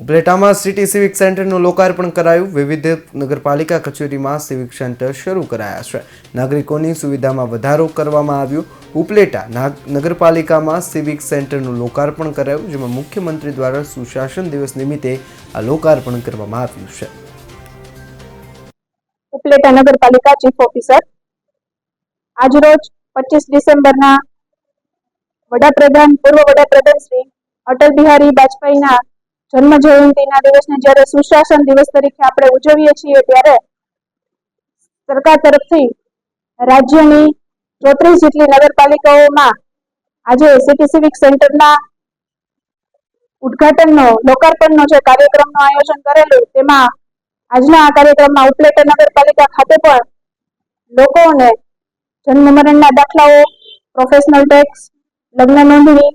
ઉપલેટામાં city civic સેન્ટરનું લોકાર્પણ કરાયું. વિવિધ નગરપાલિકા કચેરીમાં સિવિક સેન્ટર શરૂ કરાયા છે. નાગરિકોની સુવિધામાં વધારો કરવામાં આવ્યો. ઉપલેટા નાગ- નગરપાલિકામાં સિવિક સેન્ટરનું લોકાર્પણ કરાયું, જેમાં મુખ્યમંત્રી દ્વારા સુશાસન દિવસ નિમિત્તે આ લોકાર્પણ કરવામાં આવ્યું છે. ઉપલેટા નગરપાલિકા ચીફ ઓફિસર આજરોજ પચીસ ડિસેમ્બરના વડાપ્રધાન, પૂર્વ વડાપ્રધાન શ્રી અટલ બિહારી વાજપેયીના જન્મ જયંતિના દિવસને જ્યારે સુશાસન દિવસ તરીકે આપણે ઉજવીએ છીએ ત્યારે સરકાર તરફથી રાજ્યની ચોત્રીસ જેટલી નગરપાલિકાઓમાં આજે સિટી સિવિક સેન્ટરના ઉદ્ઘાટનનો, લોકાર્પણનો જે કાર્યક્રમનું આયોજન કરેલું, તેમાં આજના આ કાર્યક્રમમાં ઉપલેટા નગરપાલિકા ખાતે પણ લોકોને જન્મ મરણના દાખલાઓ પ્રોફેશનલ ટેક્સ લગ્ન નોંધણી,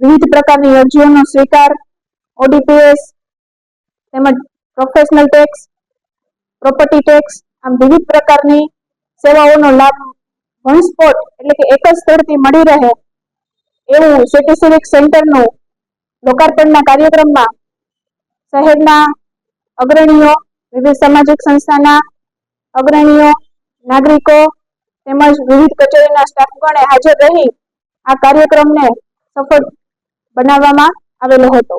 વિવિધ પ્રકારની અરજીઓનો સ્વીકાર ઓડીપીએસ તેમજ પ્રોફેશનલ ટેક્સ પ્રોપર્ટી ટેક્સ આમ વિવિધ પ્રકારની સેવાઓનો લાભ વન સ્પોટ એટલે કે એક જ સ્થળથી મળી રહે એવું સિટી સિવિક સેન્ટરનું લોકાર્પણના કાર્યક્રમમાં શહેરના અગ્રણીઓ, વિવિધ સામાજિક સંસ્થાના અગ્રણીઓ, નાગરિકો તેમજ વિવિધ કચેરીના સ્ટાફગણે હાજર રહી આ કાર્યક્રમને સફળ બનાવવામાં આવેલો હતો.